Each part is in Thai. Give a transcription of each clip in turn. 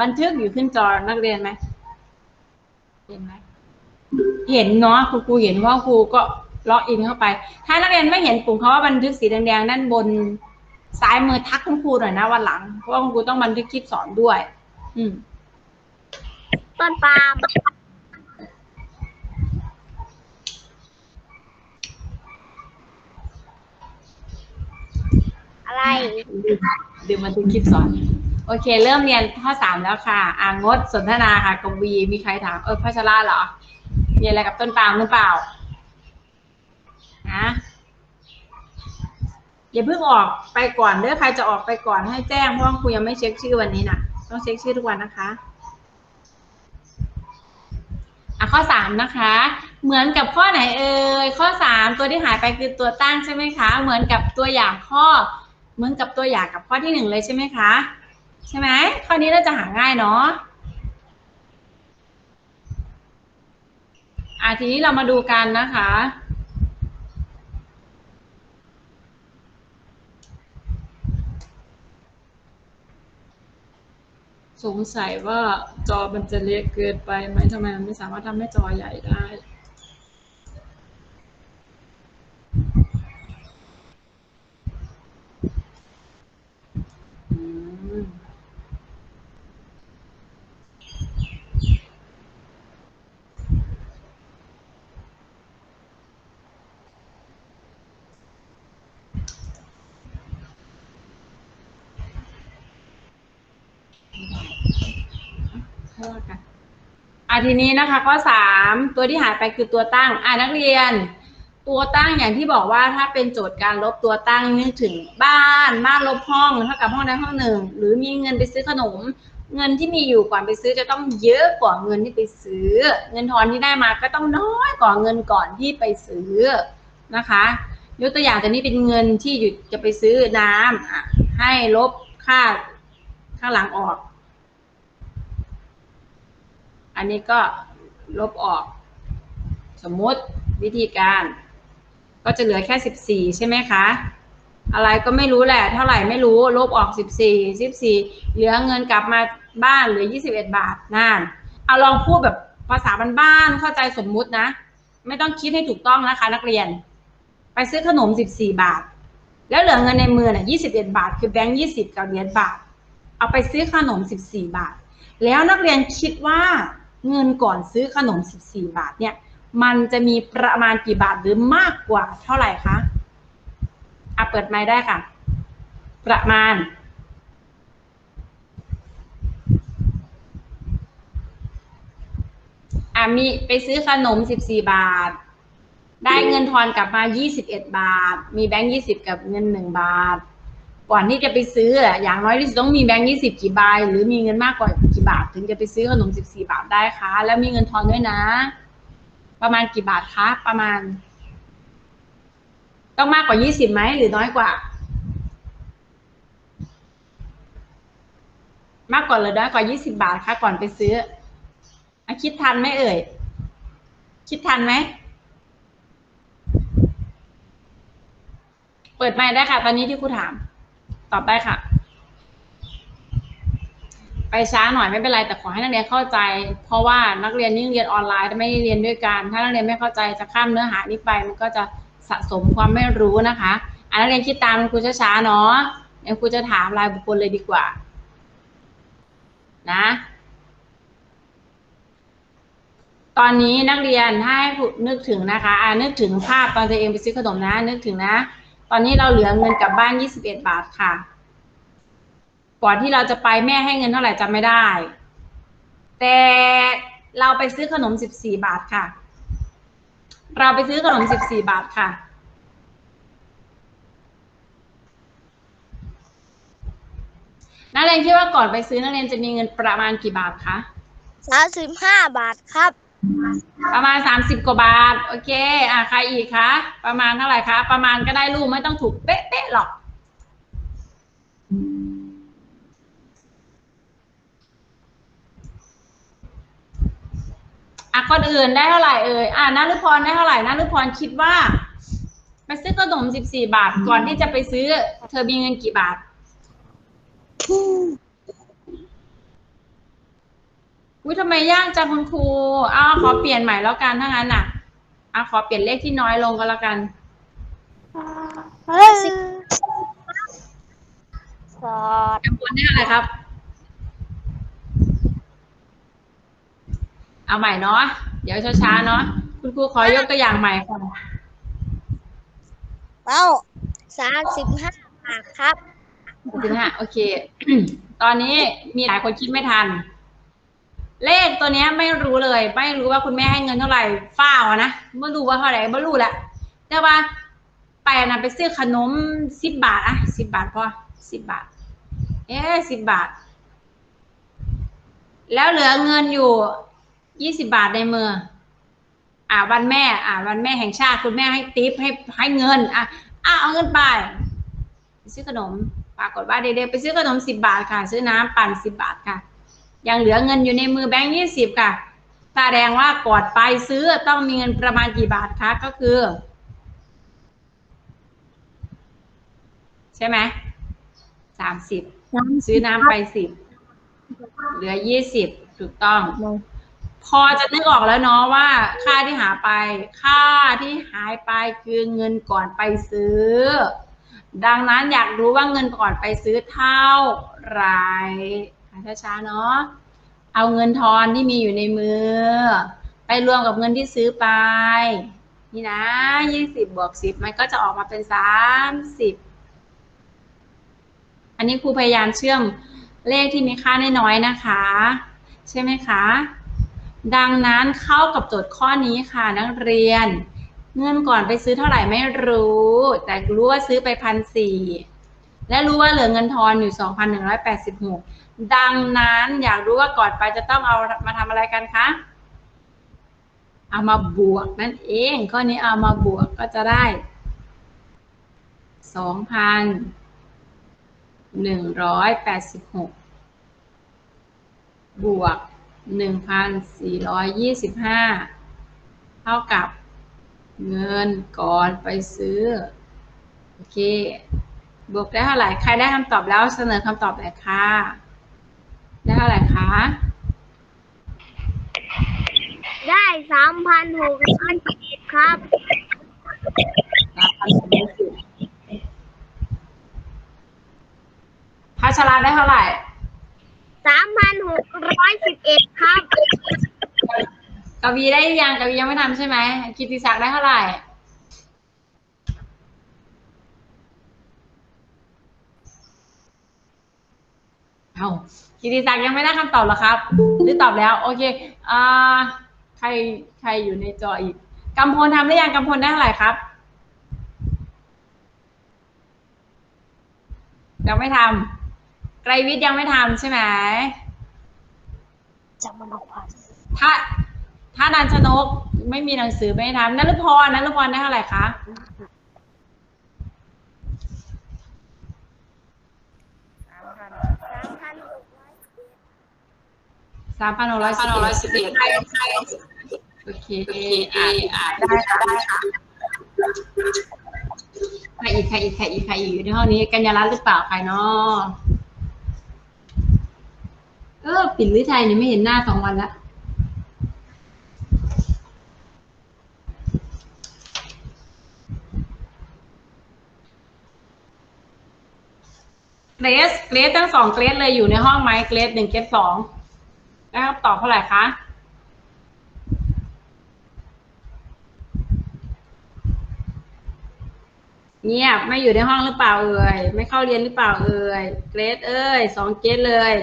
บันทึกอยู่ขึ้นจอนักเรียนไหมเห็นไหมเห็นเนาะครูครูเห็นเพราะครูก็ล็อกอินเข้าไป ถ้านักเรียนไม่เห็นปุ่มคำว่าบันทึกสีแดงๆด้านบนซ้ายมือทักคุณครูหน่อยนะวันหลังเพราะว่าคุณครูต้องบันทึกคลิปสอนด้วย อืมต้นปาล์มอะไรดื่มบันทึกคลิปสอน โอเค เริ่มเรียนข้อสามแล้วค่ะ อ่างดสนทนาค่ะกวีมีใครถามเออพัชราเหรอมีอะไรกับต้นปาล์มหรือเปล่าฮะอย่าเพิ่งออกไปก่อนเด้อใครจะออกไปก่อนให้แจ้งเพราะว่าครูยังไม่เช็คชื่อวันนี้นะต้องเช็คชื่อทุกวันนะคะอะข้อสามนะคะ เหมือนกับข้อไหนเอ่ยข้อสามตัวที่หายไปคือตัวตั้งใช่ไหมคะ เหมือนกับตัวอย่างข้อ เหมือนกับตัวอย่างกับข้อที่หนึ่งเลยใช่ไหมคะ ใช่ไหมข้อนี้เราจะหาง่ายเนาะอะทีนี้เรามาดูกันนะคะ สงสัยว่าจอมันจะเล็กเกินไปไหมทำไมมันไม่สามารถทำให้จอใหญ่ได้ อืม ค่อยว่ากันอะทีนี้นะคะ ข้อสามตัวที่หายไปคือตัวตั้งอะนักเรียน ตัวตั้งอย่างที่บอกว่าถ้าเป็นโจทย์การลบตัวตั้งนึกถึงบ้านบ้านลบห้องเท่ากับห้องใดห้องหนึ่ง หรือมีเงินไปซื้อขนม เงินที่มีอยู่ก่อนไปซื้อจะต้องเยอะกว่าเงินที่ไปซื้อ เงินทอนที่ได้มาก็ต้องน้อยกว่าเงินก่อนที่ไปซื้อนะคะยกตัวอย่างตัวนี้เป็นเงินที่อยู่จะไปซื้อน้ำให้ลบค่าข้างหลังออก อันนี้ก็ลบออก สมมุติวิธีการ ก็จะเหลือแค่สิบสี่ใช่ไหมคะ อะไรก็ไม่รู้แหละ เท่าไหร่ไม่รู้ ลบออกสิบสี่สิบสี่เหลือเงินกลับมาบ้านเหลือยี่สิบเอ็ดบาทนั่นเอาลองพูดแบบภาษาบ้านๆเข้าใจสมมุตินะ ไม่ต้องคิดให้ถูกต้องนะคะ นักเรียน ไปซื้อขนมสิบสี่บาท แล้วเหลือเงินในมือน่ะยี่สิบเอ็ดบาท คือแบงค์ยี่สิบกับเหรียญบาท เอาไปซื้อขนมสิบสี่บาท แล้วนักเรียนคิดว่า เงินก่อนซื้อขนมสิบสี่บาทเนี่ย มันจะมีประมาณกี่บาทหรือมากกว่าเท่าไหร่คะอะเปิดไม้ได้ค่ะ ประมาณ อะมีไปซื้อขนมสิบสี่บาท ได้เงินทอนกลับมายี่สิบเอ็ดบาท มีแบงค์ยี่สิบกับเงินหนึ่งบาท ก่อนที่จะไปซื้ออะอย่างน้อยที่สุดต้องมีแบงค์ยี่สิบกี่ใบหรือมีเงินมากกว่ากี่บาท ถึงจะไปซื้อขนมสิบสี่บาทได้คะแล้วมีเงินทอนด้วยนะ ประมาณกี่บาทคะประมาณ ต้องมากกว่ายี่สิบไหมหรือน้อยกว่า มากกว่าหรือน้อยกว่ายี่สิบาทคะก่อนไปซื้ออคิดทันไหมเอ่ย คิดทันไหมเปิดไมค์ได้ค่ะ ตอนนี้ที่ครูถาม ตอบได้ค่ะ ไปช้าหน่อยไม่เป็นไรแต่ขอให้นักเรียนเข้าใจ เพราะว่านักเรียนยิ่งเรียนออนไลน์ไม่ได้เรียนด้วยกัน ถ้านักเรียนไม่เข้าใจจะข้ามเนื้อหานี้ไป มันก็จะสะสมความไม่รู้นะคะอะนักเรียนคิดตามครูช้าๆเนาะเดี๋ยวครูจะถามรายบุคคลเลยดีกว่า นะตอนนี้นักเรียนถ้าให้นึกถึงนะคะอ่านึกถึงภาพตอนตัวเองไปซื้อขนมนะ นึกถึงนะ อนนี้เราเหลือเงินกลับบ้านยี่สิบเอ็ดบาทค่ะ ก่อนที่เราจะไปแม่ให้เงินเท่าไหร่จำไม่ได้ แต่เราไปซื้อขนมสิบสี่บาทค่ะ เราไปซื้อขนมสิบสี่บาทค่ะ นักเรียนคิดว่าก่อนไปซื้อนักเรียนจะมีเงินประมาณกี่บาทคะสามสิบห้าบาทครับ ประมาณสามสิบกว่าบาท โอเค อะใครอีกคะ ประมาณเท่าไหร่คะ ประมาณก็ได้ลูกไม่ต้องถูกเป๊ะๆหรอก อะคนอื่นได้เท่าไหร่เอ่ย อะนารุพรได้เท่าไหร่นารุพรคิดว่า ไปซื้อขนมสิบสี่บาท ก่อนที่จะไปซื้อ เธอมีเงินกี่บาท อุ้ยทำไมยากจังคุณครูอ้าวขอเปลี่ยนใหม่แล้วกันถ้างั้นน่ะอ้าวขอเปลี่ยนเลขที่น้อยลงก็แล้วกันสิบสอดจำนวนได้อะไรครับ เอาใหม่เนาะเดี๋ยวช้าๆเนาะคุณครูขอยกตัวอย่างใหม่ค่ะเป้าสามสิบห้าบาทครับสิบห้าโอเค ตอนนี้มีหลายคนคิดไม่ทัน เลขตัวเนี้ยไม่รู้เลย ไม่รู้ว่าคุณแม่ให้เงินเท่าไหร่ฝ้าวอะนะไม่รู้ว่าเท่าไหร่ไม่รู้แหละแต่ว่าไปนะไปซื้อขนมสิบบาทอะสิบบาทพอสิบบาท เอ๊สิบบาท แล้วเหลือเงินอยู่ยี่สิบาทในมืออ่าวันแม่ อ่าวันแม่แห่งชาติคุณแม่ให้ติปให้ให้เงิน อะอะเอาเงินไปไปซื้อขนมปรากฏว่าเด็กๆไปซื้อขนมสิบบาทค่ะ ซื้อน้ำปั่นสิบบาทค่ะ ยังเหลือเงินอยู่ในมือแบงค์ยี่สิบค่ะแสดงว่ากดไปซื้อต้องมีเงินประมาณกี่บาทคะก็คือ ใช่ไหมสามสิบซื้อน้ำไปสิบเหลือยี่สิบถูกต้อง พอจะนึกออกแล้วเนาะว่า ค่าที่หาไป ค่าที่หายไปคือเงินก่อนไปซื้อ ดังนั้นอยากรู้ว่าเงินก่อนไปซื้อเท่าไหร่หา ช้าๆเนาะเอาเงินทอนที่มีอยู่ในมือ ไปรวมกับเงินที่ซื้อไป นี่นะยี่สิบบวกสิบมันก็จะออกมาเป็นสามสิบอันนี้ครูพยายามเชื่อมเลขที่มีค่าน้อยๆนะคะ ใช่ไหมคะ ดังนั้นเข้ากับโจทย์ข้อนี้ค่ะนักเรียน เงินก่อนไปซื้อเท่าไหร่ไม่รู้ แต่รู้ว่าซื้อไปพันสี่และรู้ว่าเหลือเงินทอนอยู่สองพันหนึ่งร้อยแปดสิบหก ดังนั้นอยากรู้ว่าก่อนไปจะต้องเอามาทำอะไรกันคะ เอามาบวกนั่นเอง ข้อนี้เอามาบวกก็จะได้สองพันหนึ่งร้อยแปดสิบหกบวกหนึ่งพันสี่ร้อยยี่สิบห้าเท่ากับเงินก่อนไปซื้อ โอเค บวกได้เท่าไหร่ ใครได้คำตอบแล้วเสนอคำตอบเลยค่ะ ได้เท่าไหร่คะ ได้สามพันหกร้อยสิบครับสามพันสองร้อยสิบพัชราได้เท่าไหร่สามพันหกร้อยสิบเอ็ดครับ กวีได้ยังกวียังไม่ทำใช่ไหมกิติศักดิ์ได้เท่าไหร่ เอากิติศักดิ์ยังไม่ได้คำตอบเหรอครับ หรือตอบแล้ว โอเคอ่าใครใครอยู่ในจออีกกำพลทำได้ยังกำพลได้เท่าไหร่ครับยังไม่ทำไกรวิทย์ยังไม่ทำใช่ไหมจะมาบอกว่าถ้าถ้านันชนกไม่มีหนังสือไม่ทำนันรุพรนันรุพรได้เท่าไหร่คะ สามพันหกร้อยสิบเอ็ดโอเคอ่านอ่าได้ค่ะได้ค่ะใครอีกใครอีกใครอีกใครอีกอยู่ในห้องนี้ กัญญารัตน์หรือเปล่าใครเนาะเออปิ่นหรือไทยนี่ยไม่เห็นหน้าสองวันล้วเกรสเกรสทั้งสองเกรสเลยอยู่ในห้องไหมเกรสหนึ่งเกรสสอง ได้คำตอบเท่าไหร่คะเงียบไม่อยู่ในห้องหรือเปล่าเอ่ยไม่เข้าเรียนหรือเปล่าเอ่ยเกรดเอ้ยสองเกรดเลย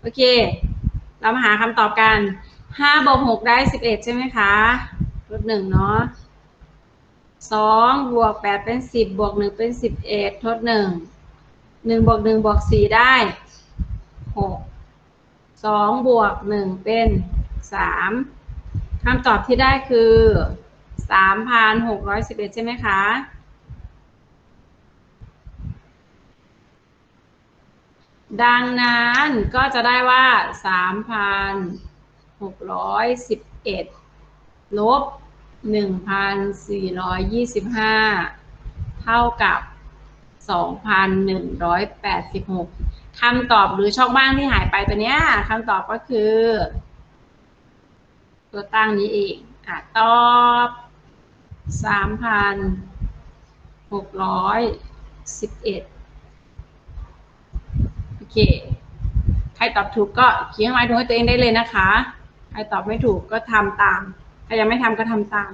โอเค เรามาหาคำตอบกันห้าบวกหกได้สิบเอ็ดใช่ไหมคะลดหนึ่งเนาะสองบวกแปดเป็นสิบบวกหนึ่งเป็นสิบเอ็ดทดหนึ่งหนึ่งบวกหนึ่งบวกสี่ได้หก สองบวกหนึ่งเป็นสามคำตอบที่ได้คือสามพันหกร้อยสิบเอ็ดใช่ไหมคะดังนั้นก็จะได้ว่า 3,611 ลบ 1,425 เท่ากับ 2,186 คำตอบหรือช่องว่างที่หายไปตัวเนี้ยคำตอบก็คือ ตัวตั้งนี้เองอะตอบสามพันหกร้อยสิบเอ็ดโอเค ใครตอบถูกก็เขียนไว้ตรงให้ตัวเองได้เลยนะคะ ใครตอบไม่ถูกก็ทำตาม ใครยังไม่ทำก็ทำตาม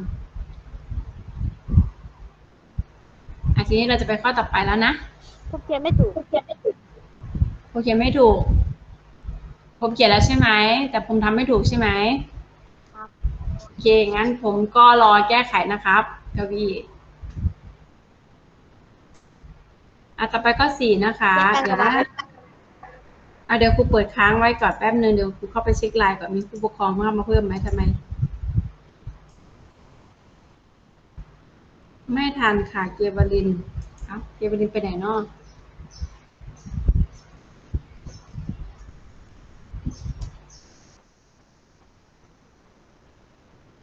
อะทีนี้เราจะไปข้อต่อไปแล้วนะทุกเขียนไม่ถูก ผมเขียนไม่ถูก ผมเขียนแล้วใช่ไหม แต่ผมทำไม่ถูกใช่ไหมครับโอเค งั้นผมก็รอแก้ไขนะครับกวีอะต่อไปก็สี่นะคะ เดี๋ยวนะอะเดี๋ยวครูเปิดค้างไว้ก่อนแป๊บนึงเดี๋ยวครูเข้าไปเช็คไลน์ก่อนมีผู้ปกครองมามาเพิ่มไหมทำไม ไม่ทันค่ะเกียร์บรินเอ้าเกียร์บรินไปไหนเนาะอืม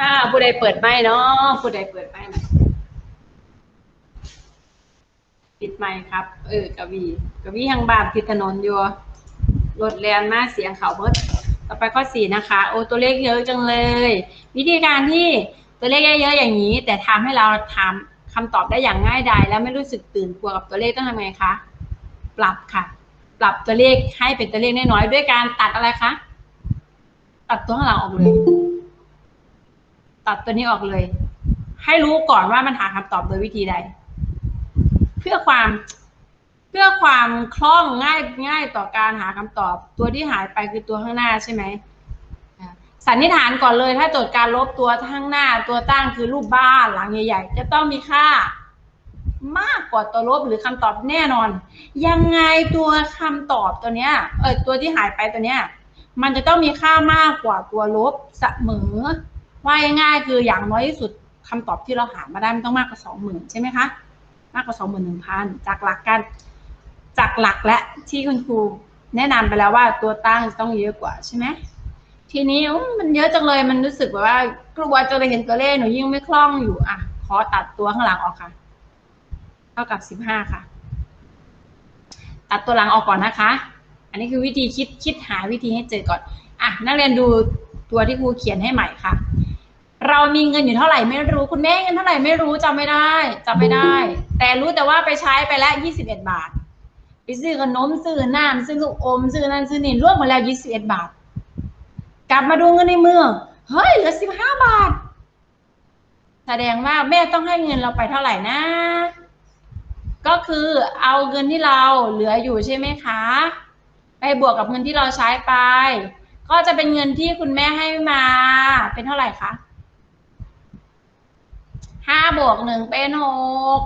อ่าผู้ใดเปิดไม้เนาะผู้ใดเปิดไม้หน่อยปิดไม้ครับ เออกวีกวีทางบ้านพิดถนนอยู่รถแลนมาเสียงเขาเบิดต่อไปข้อสี่นะคะ โอ้ตัวเลขเยอะจังเลย วิธีการที่ตัวเลขเยอะๆอย่างนี้ แต่ทำให้เราทำคำตอบได้อย่างง่ายดายแล้วไม่รู้สึกตื่นกลัวกับตัวเลขต้องทำไงคะปรับค่ะ ปรับตัวเลขให้เป็นตัวเลขน้อยๆด้วยการตัดอะไรคะตัดตัวข้างหลังออกเลย ตัดตัวนี้ออกเลย ให้รู้ก่อนว่ามันหาคำตอบโดยวิธีใด เพื่อความเพื่อความคล่องง่ายง่ายต่อการหาคำตอบ ตัวที่หายไปคือตัวข้างหน้าใช่ไหมสันนิษฐานก่อนเลย ถ้าโจทย์การลบตัวข้างหน้าตัวตั้งคือรูปบ้านหลังใหญ่ๆ จะต้องมีค่ามากกว่าตัวลบหรือคำตอบแน่นอน ยังไงตัวคำตอบตัวเนี้ยเออตัวที่หายไปตัวเนี้ยมันจะต้องมีค่ามากกว่าตัวลบเสมอ ว่าง่ายๆคืออย่างน้อยที่สุดคำตอบที่เราหามาได้มันต้องมากกว่าสองหมื่นใช่ไหมคะ มากกว่าสองหมื่นหนึ่งพันจากหลักการจากหลักและที่คุณครูแนะนำไปแล้วว่าตัวตั้งจะต้องเยอะกว่าใช่ไหมทีนี้มันเยอะจังเลยมันรู้สึกแบบว่ากลัวจะไปเห็นตัวเลขหนูยิ่งไม่คล่องอยู่อะขอตัดตัวข้างหลังออกค่ะ เท่ากับสิบห้าค่ะ ตัดตัวหลังออกก่อนนะคะ อันนี้คือวิธีคิดคิดหาวิธีให้เจอก่อนอะนักเรียนดูตัวที่ครูเขียนให้ใหม่ค่ะ เรามีเงินอยู่เท่าไหร่ไม่รู้คุณแม่เงินเท่าไหร่ไม่รู้จำไม่ได้จำไม่ได้ แต่รู้แต่ว่าไปใช้ไปแล้วยี่สิบเอ็ดบาทไปซื้อขนมซื้อน้ำซื้อลูกอมซื้อนั่นซื้อนี่รวมหมาแล้วยี่สิบเอ็ดบาท กลับมาดูเงินในมือเฮ้ยเหลือสิบห้าบาท แสดงว่าแม่ต้องให้เงินเราไปเท่าไหร่นะ ก็คือเอาเงินที่เราเหลืออยู่ใช่ไหมคะ ไปบวกกับเงินที่เราใช้ไป ก็จะเป็นเงินที่คุณแม่ให้มาเป็นเท่าไหร่คะ ห้าบวกหนึ่งเป็นหก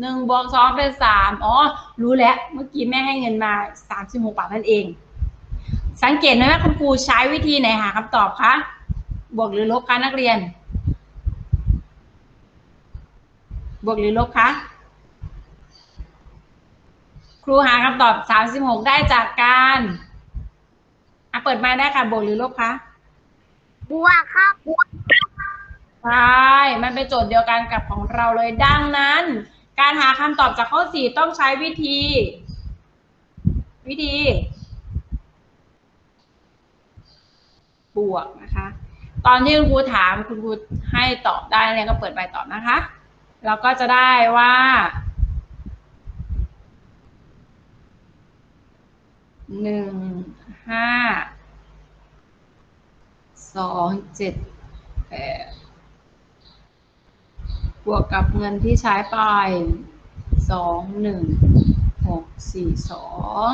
หนึ่งบวกสองเป็นสามอ๋อ รู้แล้ว เมื่อกี้แม่ให้เงินมาสามสิบหกบาทนั่นเอง สังเกตไหมว่าคุณครูใช้วิธีไหนหาคำตอบคะ บวกหรือลบคะนักเรียน บวกหรือลบคะครูหาคำตอบ36ได้จากการอะเปิดมาได้ค่ะ บวกหรือลบคะ บวกครับ ใช่มันเป็นโจทย์เดียวกันกับของเราเลย ดังนั้น การหาคำตอบจากข้อ4ต้องใช้วิธี วิธี บวกนะคะ ตอนที่คุณครูถามคุณครูให้ตอบได้เนี่ยก็เปิดใบตอบนะคะเราก็จะได้ว่าหนึ่งห้าสองเจ็ดแปด บวกกับเงินที่ใช้ไปสองหนึ่งหกสี่สอง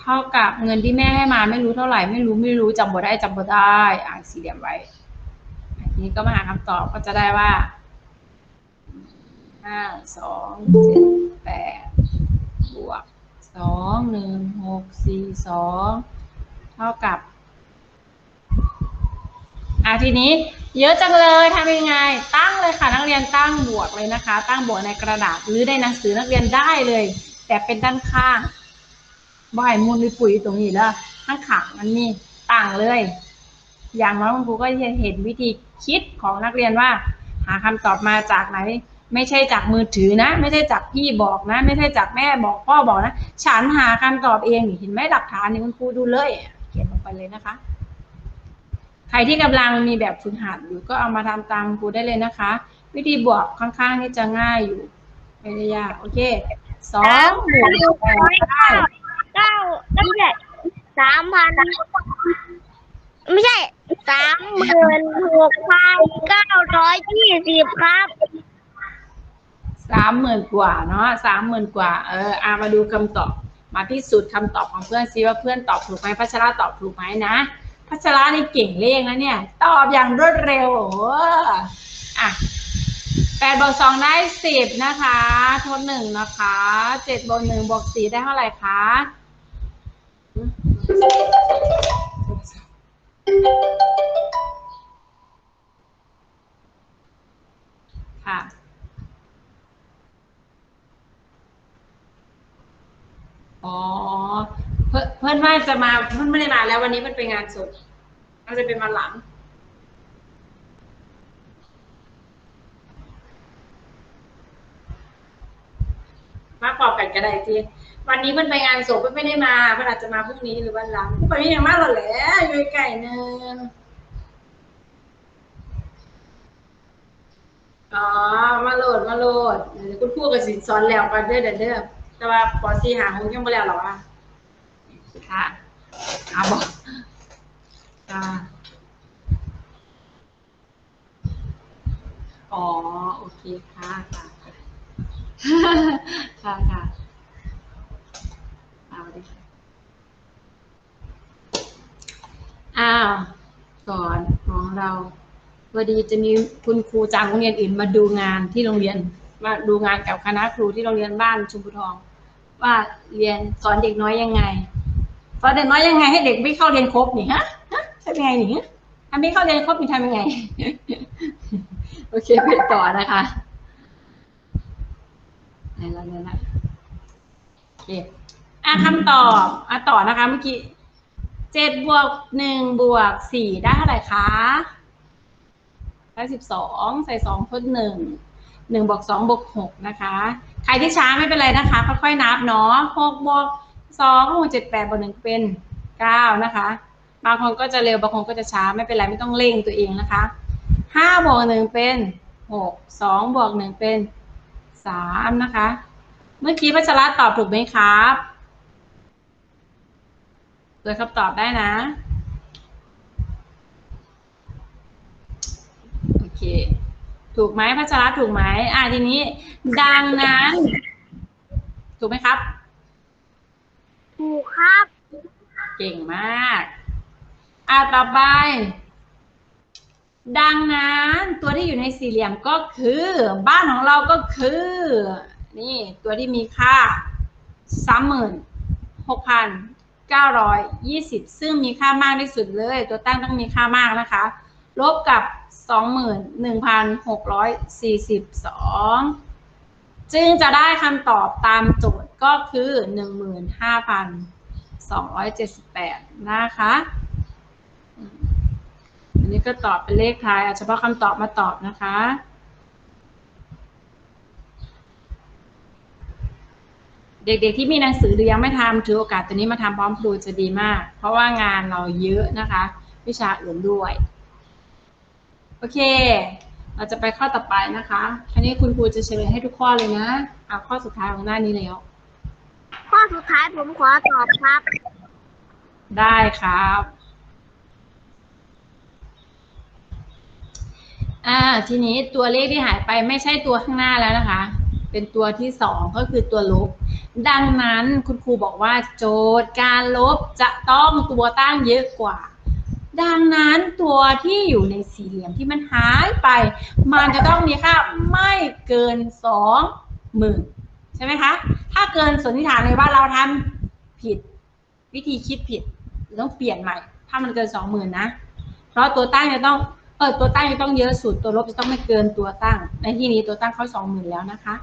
เท่ากับเงินที่แม่ให้มาไม่รู้เท่าไหร่ไม่รู้ไม่รู้จำบ่ได้จำบ่ได้ อ่านสี่เหลี่ยมไว้อันนี้ก็มาหาคำตอบก็จะได้ว่าห้าสองเจ็ดแปดบวกสองหนึ่งหกสี่สองเท่ากับอะทีนี้ เยอะจังเลยทำยังไง ตั้งเลยค่ะ นักเรียนตั้งบวกเลยนะคะ ตั้งบวกในกระดาษหรือในหนังสือนักเรียนได้เลย แต่เป็นด้านข้างบ่ายมูลมีปุ๋ยตรงนี้แล้วข้างขามันมีต่างเลย อย่างน้อยคุณครูก็จะเห็นวิธีคิดของนักเรียนว่า หาคำตอบมาจากไหน ไม่ใช่จากมือถือนะ ไม่ใช่จากพี่บอกนะ ไม่ใช่จากแม่บอกพ่อบอกนะ ฉันหาคำตอบเองเห็นไหมหลักฐานนี่คุณครูดูเลย เขียนลงไปเลยนะคะ รที่กำลังมีแบบฝึกหัดอยู่ก็เอามาทำตามครูได้เลยนะคะ วิธีบวกข้างๆนี่จะง่ายอยู่ไม่ได้ยากโอเคสองบวกแปดได้เก้าไม่ใช่สามพันไม่ใช่สามหมื่นหกพันเก้าร้อยยี่สิบครับสามหมื่นกว่าเนาะสามหมื่นกว่า เอออามาดูคำตอบ มาพิสูจน์คำตอบของเพื่อนซิว่าเพื่อนตอบถูกไหมพัชราตอบถูกไหมนะ พัชรานี่เก่งเลขนะเนี่ย ตอบอย่างรวดเร็วโอ้อะแปดบวกสองได้สิบนะคะทดหนึ่งนะคะเจ็ดบวกหนึ่งบวกสี่ได้เท่าไหร่คะค่ะอ๋อ พื่อนเพื่อนว่าจะมาเพื่อนไม่ได้มาแล้ววันนี้มันเป็นงานศพน่าจะเป็นวันหลังมาปอบกันก็ได้ทีวันนี้เพื่อนไปงานศพเพื่อนไม่ได้มาเพื่อนอาจจะมาพรุ่งนี้หรือวันหลังไปไม่ยังมากหรอกแหละอยู่ไก่เนินอ๋อมาโหลดมาโหลดเดี๋ยวคุณครูกับสินสอนแล้วกันเด้อเด้อเด้อแต่ว่าปอซีหาคงยังไม่แล้วหรอวะ ค่ะอาบอกค่ะอ๋อ โอเคค่ะค่ะค่ะค่ะเอาดิค่ะอ้าวสอนของเราพอดีจะมีคุณครูจากโรงเรียนอื่นมาดูงานที่โรงเรียนมาดูงานกับคณะครูที่โรงเรียนบ้านชุมพูทอง ว่าเรียนสอนเด็กน้อยยังไง สอนเด็กน้อยยังไงให้เด็กไม่เข้าเรียนครบนี่ฮะทำยังไงนี่ฮะถ้าไม่เข้าเรียนครบนี่ทำยังไง โอเคไปต่อนะคะไหนละไหนะโอเคอะคำตอบอะต่อนะคะเมื่อกี้เจ็ดบวกหนึ่งบวกสี่ได้เท่าไหร่คะได้สิบสองใส่สองทดหนึ่งหนึ่งบวกสองบวกหกนะคะ ใครที่ช้าไม่เป็นไรนะคะ ค่อยๆนับเนาะหกบวก สองบวกเจ็ดแปดบวกหนึ่งเป็นเก้านะคะ บางคนก็จะเร็วบางคนก็จะช้าไม่เป็นไรไม่ต้องเร่งตัวเองนะคะห้าบวกหนึ่งเป็นหกสองบวกหนึ่งเป็นสามนะคะ เมื่อกี้พัชระตอบถูกไหมครับเปิดคำตอบได้นะโอเคถูกไหมพัชระถูกไหมอ่าทีนี้ดังนั้น ถูกไหมครับ ถูกครับ เก่งมาก อ่าต่อไป ดังนั้นตัวที่อยู่ในสี่เหลี่ยมก็คือ บ้านของเราก็คือ นี่ตัวที่มีค่าสามหมื่นหกพันเก้าร้อยยี่สิบซึ่งมีค่ามากที่สุดเลย ตัวตั้งต้องมีค่ามากนะคะ ลบกับสองหมื่นหนึ่งพันหกร้อยสี่สิบสอง จึงจะได้คำตอบตามโจทย์ก็คือหนึ่งหมื่นห้าพันสองร้อยเจ็ดสิบแปดนะคะ อันนี้ก็ตอบเป็นเลขไทายเอาเฉพาะคำตอบมาตอบนะคะ เด็กๆที่มีหนังสือหรือยังไม่ทำถือโอกาสตัวนี้มาทำพร้อมครูจะดีมาก เพราะว่างานเราเยอะนะคะ วิชาอื่นด้วย โอเค เราจะไปข้อต่อไปนะคะ อันนี้คุณครูจะเฉลยให้ทุกข้อเลยนะเอาข้อสุดท้ายของหน้านี้แล้ว ข้อสุดท้ายผมขอตอบครับ ได้ครับ อ่า ทีนี้ตัวเลขที่หายไปไม่ใช่ตัวข้างหน้าแล้วนะคะ เป็นตัวที่สองก็คือตัวลบ ดังนั้นคุณครูบอกว่าโจทย์การลบจะต้องตัวตั้งเยอะกว่า ดังนั้นตัวที่อยู่ในสี่เหลี่ยมที่มันหายไป มันจะต้องมีค่าไม่เกินสองหมื่นใช่ไหมคะ ถ้าเกินสันนิษฐานเลยว่าเราทำผิดวิธีคิดผิดต้องเปลี่ยนใหม่ ถ้ามันเกินสองหมื่นนะ เพราะตัวตั้งจะต้องเออตัวตั้งจะต้องเยอะสุดตัวลบจะต้องไม่เกินตัวตั้ง ในที่นี้ตัวตั้งเขาสองหมื่นแล้วนะคะ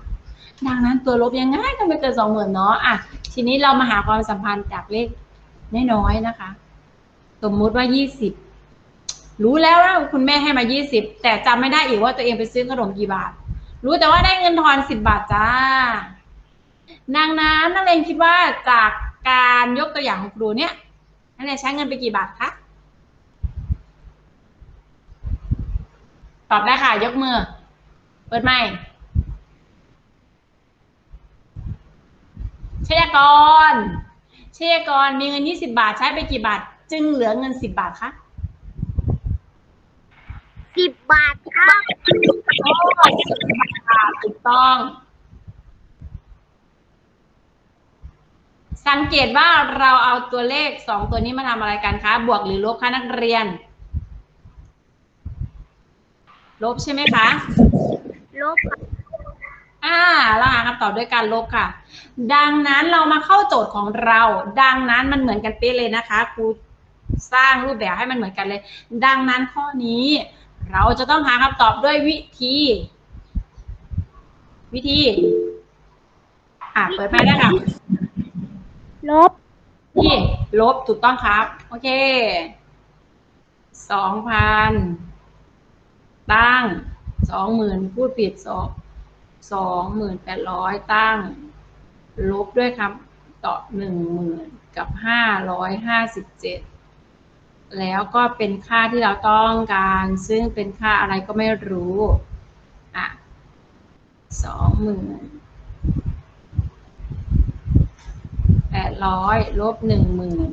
ดังนั้นตัวลบยังไงก็ไม่เกินสองหมื่นเนาะอะทีนี้เรามาหาความสัมพันธ์จากเลขน้อยๆนะคะ สมมุติว่ายี่สิบรู้แล้วว่าคุณแม่ให้มายี่สิบแต่จำไม่ได้อีกว่าตัวเองไปซื้อขนมกี่บาท รู้แต่ว่าได้เงินทอนสิบบาทจ้าดังนั้นนักเรียนคิดว่าจากการยกตัวอย่างของครูเนี่ยนักเรียนใช้เงินไปกี่บาทคะตอบได้ค่ะ ยกมือ เปิดไมค์ชยากรชยากรมีเงิน 20 บาทใช้ไปกี่บาท จึงเหลือเงิน10บาทคะสิบบาทครับโอ้10บาทถูกต้อง สังเกตว่าเราเอาตัวเลขสองตัวนี้มาทำอะไรกันคะ บวกหรือลบคะนักเรียน ลบใช่ไหมคะ ลบครับอ่าเราหาคำตอบด้วยการลบค่ะ ดังนั้นเรามาเข้าโจทย์ของเรา ดังนั้นมันเหมือนกันเป๊ะเลยนะคะครู สร้างรูปแบบให้มันเหมือนกันเลย ดังนั้นข้อนี้ เราจะต้องหาคำตอบด้วยวิธี วิธี อ่าเปิดไปได้ค่ะลบที่ลบถูกต้องครับ โอเคสองพันตั้งสองหมื่นพูดผิดสองสองหมื่นแปดร้อยตั้ง ลบด้วยครับต่อหนึ่งหมื่นกับห้าร้อยห้าสิบเจ็ด แล้วก็เป็นค่าที่เราต้องการ ซึ่งเป็นค่าอะไรก็ไม่รู้ อะสองหมื่นแปดร้อยลบหนึ่งหมื่น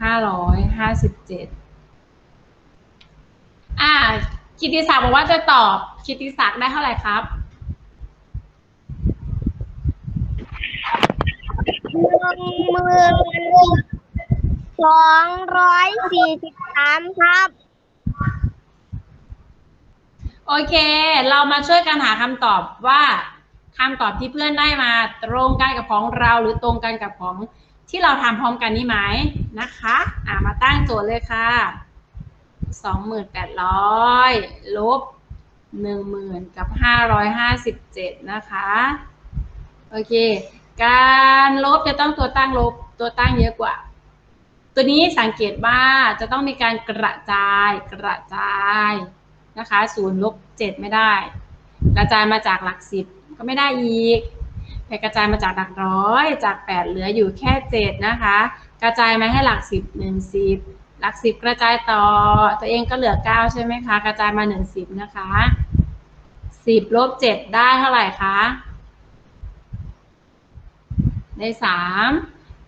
ห้าร้อยห้าสิบเจ็ดอ่าคิติศักดิ์บอกว่าจะตอบคิติศักดิ์ได้เท่าไหร่ครับหนึ่งหมื่น สองร้อยสี่สิบสามครับ โอเค เรามาช่วยกันหาคำตอบว่าคำตอบที่เพื่อนได้มาตรงกันกับของเราหรือตรงกันกับของที่เราทำพร้อมกันนี้ไหมนะคะ อ่ามาตั้งโจทย์เลยค่ะสองหมื่นแปดร้อยลบหนึ่งหมื่นกับห้าร้อยห้าสิบเจ็ดนะคะ โอเค การลบจะต้องตัวตั้งลบตัวตั้งเยอะกว่า ตัวนี้สังเกตว่าจะต้องมีการกระจายกระจายนะคะศูนย์ลบเจ็ดไม่ได้ กระจายมาจากหลักสิบก็ไม่ได้อีกไปกระจายมาจากหลักร้อยจากแปดเหลืออยู่แค่เจ็ดนะคะ กระจายมาให้หลักสิบหนึ่งสิบหลักสิบกระจายต่อ ตัวเองก็เหลือเก้าใช่ไหมคะ กระจายมาหนึ่งสิบนะคะสิบลบเจ็ดได้เท่าไหร่คะได้สาม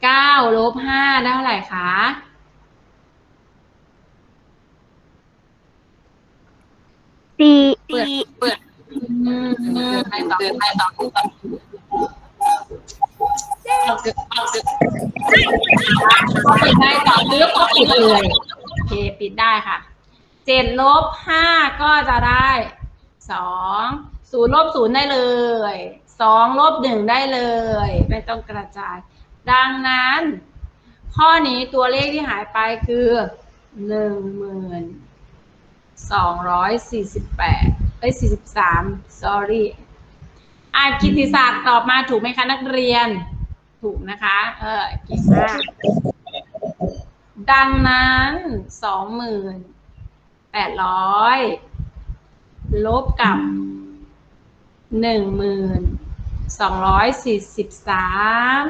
เก้าลบห้าได้เท่าไหร่คะสี่เปิดเปิดอืมเดินไปต่อเดินไปต่อคู่กันเอาเกิดเอาเกิดปิดได้ต่อปุ๊บก็ปิดเลยโอเคปิดได้ค่ะเจ็ดลบห้าก็จะได้สองศูนย์ลบศูนย์ได้เลยสองลบหนึ่งได้เลย ไม่ต้องกระจาย ดังนั้น ข้อนี้ตัวเลขที่หายไปคือหนึ่งหมื่นสองร้อยสี่สิบแปดเอ้สี่สิบสาม sorry อ่ากิติศักดิ์ตอบมาถูกไหมคะนักเรียน ถูกนะคะ เออเก่งมากดังนั้นสองหมื่นแปดร้อยลบกับหนึ่งหมื่นสองร้อยสี่สิบสาม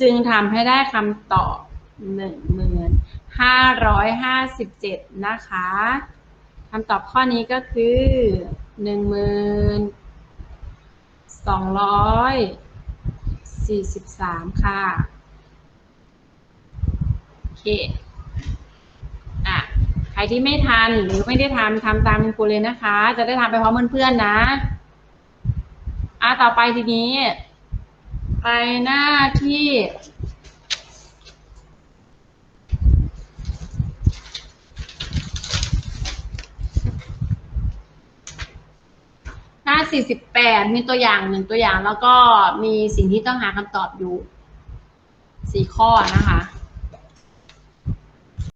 จึงทำให้ได้คำตอบหนึ่งหมื่นห้าร้อยห้าสิบเจ็ดนะคะคำตอบข้อนี้ก็คือหนึ่งหมื่นสองร้อยสี่สิบสามค่ะ โอเคอะใครที่ไม่ทันหรือไม่ได้ทำทำตามคุณครูเลยนะคะ จะได้ทำไปพร้อมเพื่อนๆนะอะต่อไปทีนี้ ไปหน้าที่หน้าสี่สิบแปดมีตัวอย่างหนึ่งตัวอย่างแล้วก็มีสิ่งที่ต้องหาคำตอบอยู่สี่ข้อนะคะ